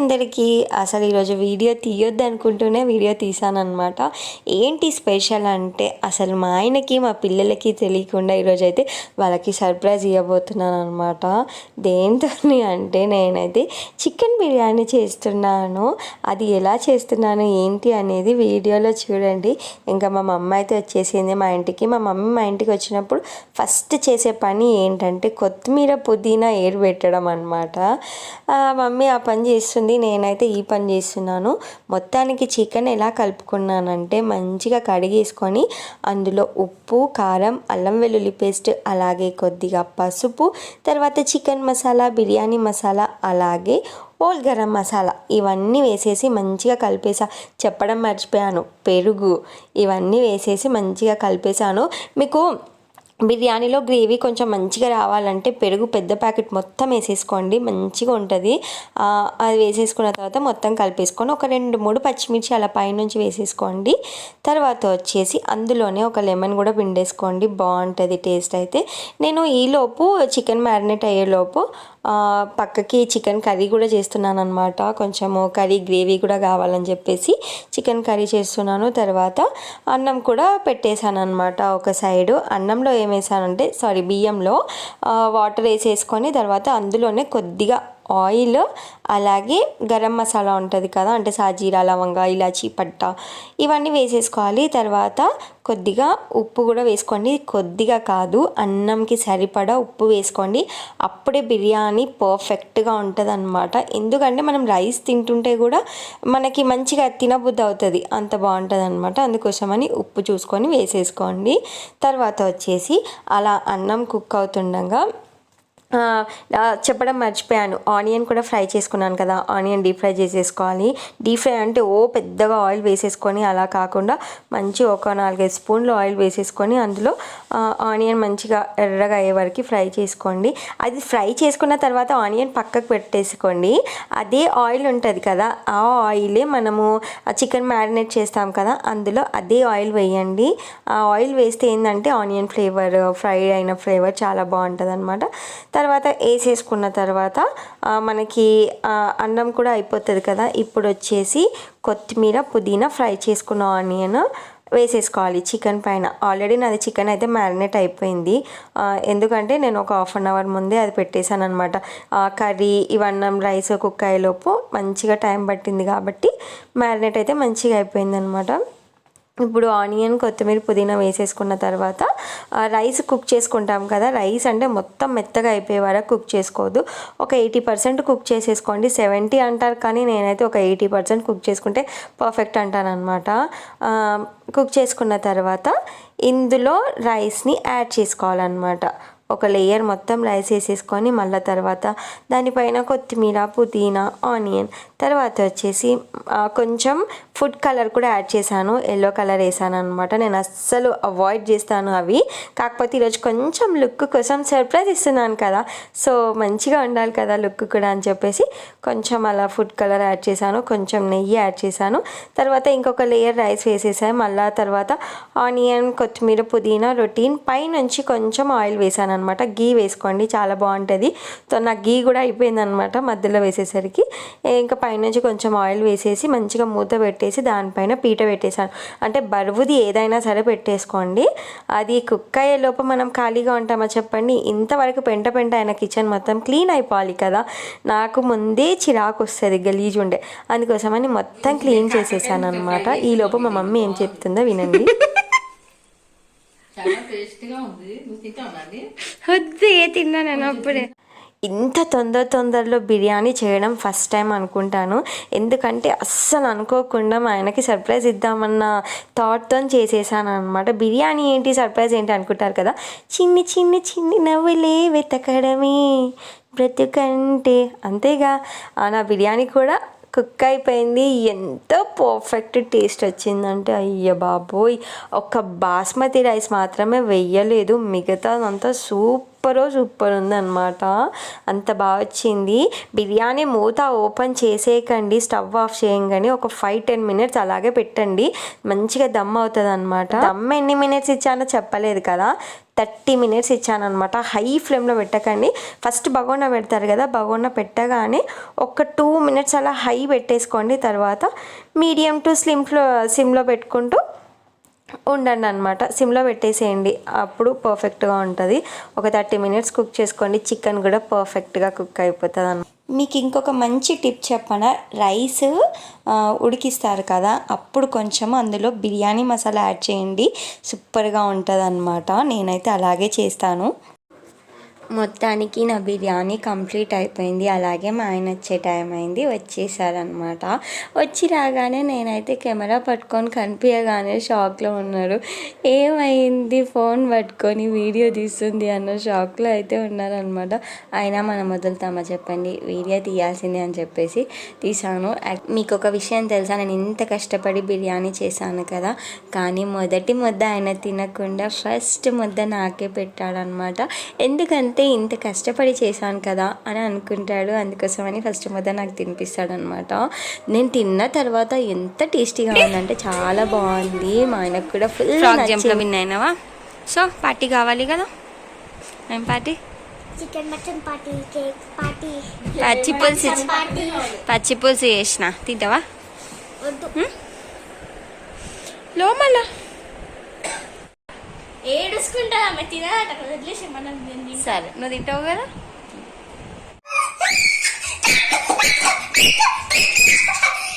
అందరికీ అసలు ఈరోజు వీడియో తీయొద్దు అనుకుంటూనే వీడియో తీసానమాట ఏంటి స్పెషల్ అంటే అసలు మా ఆయనకి మా పిల్లలకి తెలియకుండా ఈరోజు అయితే వాళ్ళకి సర్ప్రైజ్ ఇవ్వబోతున్నాను అనమాట దేంతో అంటే నేనైతే చికెన్ బిర్యానీ చేస్తున్నాను. అది ఎలా చేస్తున్నాను ఏంటి అనేది వీడియోలో చూడండి. ఇంకా మా మమ్మ అయితే వచ్చేసింది మా ఇంటికి. మా మమ్మీ మా ఇంటికి వచ్చినప్పుడు ఫస్ట్ చేసే పని ఏంటంటే కొత్తిమీర పుదీనా ఏరు పెట్టడం అనమాట మమ్మీ ఆ పని చేస్తుంది నేనైతే ఈ పని చేస్తున్నాను. మొత్తానికి చికెన్ ఎలా కలుపుకున్నానంటే మంచిగా కడిగేసుకొని అందులో ఉప్పు కారం అల్లం వెల్లుల్లి పేస్ట్ అలాగే కొద్దిగా పసుపు తర్వాత చికెన్ మసాలా బిర్యానీ మసాలా అలాగే ఓల్ గరం మసాలా ఇవన్నీ వేసేసి మంచిగా కలిపేసా. చెప్పడం మర్చిపోయాను. పెరుగు ఇవన్నీ వేసేసి మంచిగా కలిపేశాను మీకు బిర్యానీలో గ్రేవీ కొంచెం మంచిగా రావాలంటే పెరుగు పెద్ద ప్యాకెట్ మొత్తం వేసేసుకోండి మంచిగా ఉంటుంది. అది వేసేసుకున్న తర్వాత మొత్తం కలిపేసుకొని ఒక రెండు మూడు పచ్చిమిర్చి అలా పైనుంచి వేసేసుకోండి. తర్వాత వచ్చేసి అందులోనే ఒక లెమన్ కూడా పిండేసుకోండి బాగుంటుంది టేస్ట్ అయితే. నేను ఈలోపు చికెన్ మ్యారినేట్ అయ్యేలోపు పక్కకి చికెన్ కర్రీ కూడా చేస్తున్నాను అనమాట కొంచెము కర్రీ గ్రేవీ కూడా కావాలని చెప్పేసి చికెన్ కర్రీ చేస్తున్నాను. తర్వాత అన్నం కూడా పెట్టేశాను అనమాట ఒక సైడు. అన్నంలో ఏం వేసానంటే సారీ బియ్యంలో వాటర్ వేసేసుకొని తర్వాత అందులోనే కొద్దిగా ఆయిల్ అలాగే గరం మసాలా ఉంటుంది కదా అంటే సాజీరా లవంగా ఇలాచి పట్ట ఇవన్నీ వేసేసుకోవాలి. తర్వాత కొద్దిగా ఉప్పు కూడా వేసుకోండి. కొద్దిగా కాదు అన్నంకి సరిపడా ఉప్పు వేసుకోండి. అప్పుడే బిర్యానీ పర్ఫెక్ట్గా ఉంటుంది అనమాట ఎందుకంటే మనం రైస్ తింటుంటే కూడా మనకి మంచిగా తినబుద్ధి అవుతుంది. అంత బాగుంటుంది అనమాట అందుకోసమని ఉప్పు చూసుకొని వేసేసుకోండి. తర్వాత వచ్చేసి అలా అన్నం కుక్ అవుతుండగా చెప్పడం మర్చిపోయాను. ఆనియన్ కూడా ఫ్రై చేసుకున్నాను కదా ఆనియన్ డీప్ ఫ్రై చేసేసుకోవాలి. డీప్ ఫ్రై అంటే ఓ పెద్దగా ఆయిల్ వేసేసుకొని అలా కాకుండా మంచి ఒక నాలుగైదు స్పూన్లు ఆయిల్ వేసేసుకొని అందులో ఆనియన్ మంచిగా ఎర్రగా అయ్యే వరకు ఫ్రై చేసుకోండి. అది ఫ్రై చేసుకున్న తర్వాత ఆనియన్ పక్కకు పెట్టేసుకోండి. అదే ఆయిల్ ఉంటుంది కదా ఆ ఆయిలే మనము చికెన్ మ్యారినేట్ చేస్తాం కదా అందులో అదే ఆయిల్ వేయండి. ఆ ఆయిల్ వేస్తే ఏంటంటే ఆనియన్ ఫ్లేవర్ ఫ్రై అయిన ఫ్లేవర్ చాలా బాగుంటుంది అనమాట తర్వాత వేసేసుకున్న తర్వాత మనకి అన్నం కూడా అయిపోతుంది కదా? ఇప్పుడు వచ్చేసి కొత్తిమీర పుదీనా ఫ్రై చేసుకున్న ఆనియన్ వేసేసుకోవాలి చికెన్ పైన. ఆల్రెడీ నాది చికెన్ అయితే మ్యారినేట్ అయిపోయింది. ఎందుకంటే నేను ఒక హాఫ్ అన్ అవర్ ముందే అది పెట్టేశాను అనమాట కర్రీ ఇవన్నం రైస్ కుక్ అయ్యేలోపు మంచిగా టైం పట్టింది కాబట్టి మ్యారినేట్ అయితే మంచిగా అయిపోయింది అనమాట ఇప్పుడు ఆనియన్ కొత్తిమీర పుదీనా వేసేసుకున్న తర్వాత రైస్ కుక్ చేసుకుంటాం కదా. రైస్ అంటే మొత్తం మెత్తగా అయిపోయే వరకు కుక్ చేసుకోవద్దు. ఒక ఎయిటీ పర్సెంట్ కుక్ చేసేసుకోండి. సెవెంటీ అంటారు కానీ నేనైతే ఒక ఎయిటీ పర్సెంట్ కుక్ చేసుకుంటే పర్ఫెక్ట్ అంటాను అనమాట కుక్ చేసుకున్న తర్వాత ఇందులో రైస్ని యాడ్ చేసుకోవాలన్నమాట. ఒక లేయర్ మొత్తం రైస్ వేసేసుకొని మళ్ళీ తర్వాత దానిపైన కొత్తిమీర పుదీనా ఆనియన్ తర్వాత వచ్చేసి కొంచెం ఫుడ్ కలర్ కూడా యాడ్ చేశాను. ఎల్లో కలర్ వేసాను అనమాట నేను అస్సలు అవాయిడ్ చేస్తాను అవి. కాకపోతే ఈరోజు కొంచెం లుక్ కోసం సర్ప్రైజ్ ఇస్తున్నాను కదా. సో మంచిగా ఉండాలి కదా లుక్ కూడా అని చెప్పేసి కొంచెం అలా ఫుడ్ కలర్ యాడ్ చేశాను. కొంచెం నెయ్యి యాడ్ చేశాను. తర్వాత ఇంకొక లేయర్ రైస్ వేసేసాను. మళ్ళీ తర్వాత ఆనియన్ కొత్తిమీర పుదీనా రొటీన్ పైనుంచి కొంచెం ఆయిల్ వేసాను అనమాట గీ వేసుకోండి. చాలా బాగుంటుంది. సో నాకు గీ కూడా అయిపోయింది అనమాట మధ్యలో వేసేసరికి. ఇంకా పైనుంచి కొంచెం ఆయిల్ వేసేసి మంచిగా మూత పెట్టేసి దానిపైన పీట పెట్టేశాను. అంటే బరువుది ఏదైనా సరే పెట్టేసుకోండి. అది కుక్ అయ్యే లోపు మనం ఖాళీగా ఉంటామా చెప్పండి. ఇంతవరకు పెంట పెంట అయిన కిచెన్ మొత్తం క్లీన్ అయిపోవాలి కదా. నాకు ముందే చిరాకు వస్తుంది గలీజ్ ఉండే. అందుకోసమని మొత్తం క్లీన్ చేసేసాను అనమాట ఈ లోపు మా మమ్మీ ఏం చెప్తుందో వినండి. వద్దు ఏ తిన్నా నేను అప్పుడే. ఇంత తొందర తొందరలో బిర్యానీ చేయడం ఫస్ట్ టైం అనుకుంటాను. ఎందుకంటే అస్సలు అనుకోకుండా మా ఆయనకి సర్ప్రైజ్ ఇద్దామన్న థాట్తో చేసేసాను అనమాట బిర్యానీ ఏంటి? సర్ప్రైజ్ ఏంటి అనుకుంటారు కదా? చిన్ని చిన్ని చిన్ని నవ్వులే వెతకడమే బ్రతుకంటే. అంతేగా నా బిర్యానీ కూడా కుక్ అయిపోయింది. ఎంత పర్ఫెక్ట్ టేస్ట్ వచ్చిందంటే అయ్య బాబోయ్! ఒక బాస్మతి రైస్ మాత్రమే వెయ్యలేదు. మిగతాదంతా సూప్ సూపర్ సూపర్ ఉందన్నమాట. అంత బాగా వచ్చింది. బిర్యానీ మూత ఓపెన్ చేసేయకండి స్టవ్ ఆఫ్ చేయంగానే ఒక ఫైవ్ టెన్ మినిట్స్ అలాగే పెట్టండి. మంచిగా దమ్ అవుతుంది అనమాట దమ్ ఎన్ని మినిట్స్ ఇచ్చానో చెప్పలేదు కదా. థర్టీ మినిట్స్ ఇచ్చానమాట హై ఫ్లేమ్లో పెట్టకండి. ఫస్ట్ బగోనా పెడతారు కదా బగోనా పెట్టగానే ఒక టూ మినిట్స్ అలా హై పెట్టేసుకోండి. తర్వాత మీడియం టు స్లిమ్ ఫ్లో సిమ్లో పెట్టుకుంటూ ఉండండి అనమాట సిమ్లో పెట్టేసేయండి. అప్పుడు పర్ఫెక్ట్గా ఉంటుంది. ఒక థర్టీ మినిట్స్ కుక్ చేసుకోండి. చికెన్ కూడా పర్ఫెక్ట్గా కుక్ అయిపోతుంది అన్నమాట మీకు ఇంకొక మంచి టిప్ చెప్పనా? రైస్ ఉడికిస్తారు కదా అప్పుడు కొంచెం అందులో బిర్యానీ మసాలా యాడ్ చేయండి. సూపర్గా ఉంటుంది అనమాట నేనైతే అలాగే చేస్తాను. మొత్తానికి నా బిర్యానీ కంప్లీట్ అయిపోయింది. అలాగే మా ఆయన వచ్చే టైం అయింది. వచ్చేసారనమాట వచ్చి రాగానే నేనైతే కెమెరా పట్టుకొని కనిపించగానే షాక్లో ఉన్నాడు ఏమైంది? ఫోన్ పట్టుకొని వీడియో తీస్తుంది అన్న షాక్లో అయితే ఉన్నారనమాట అయినా మనం వదులుతామా చెప్పండి. వీడియో తీయాల్సిందే అని చెప్పేసి తీసాను మీకు ఒక విషయం తెలుసా? నేను ఇంత కష్టపడి బిర్యానీ చేశాను కదా. కానీ మొదటి ముద్ద ఆయన తినకుండా ఫస్ట్ ముద్ద నాకే పెట్టాడనమాట ఎందుకంటే ఇంత కష్టపడి చేశాను కదా అని అనుకుంటాడు. అందుకోసమని ఫస్ట్ ముద్ద నాకు తినిపిస్తాడనమాట. నేను తిన్న తర్వాత ఎంత టేస్టీగా ఉందంటే చాలా బాగుంది. మా ఆయనకు కూడా ఫుల్ విన్ అయినావా? సో పార్టీ కావాలి కదా? ఏం party chicken mutton party cake party పచ్చి పులుసు పచ్చి పులుసు చేసిన. తింటావా? లోమల ఏడుచుకుంటా ఆమె తినదట వదిలేసి మనం సరే నువ్వు తింటావు కదా?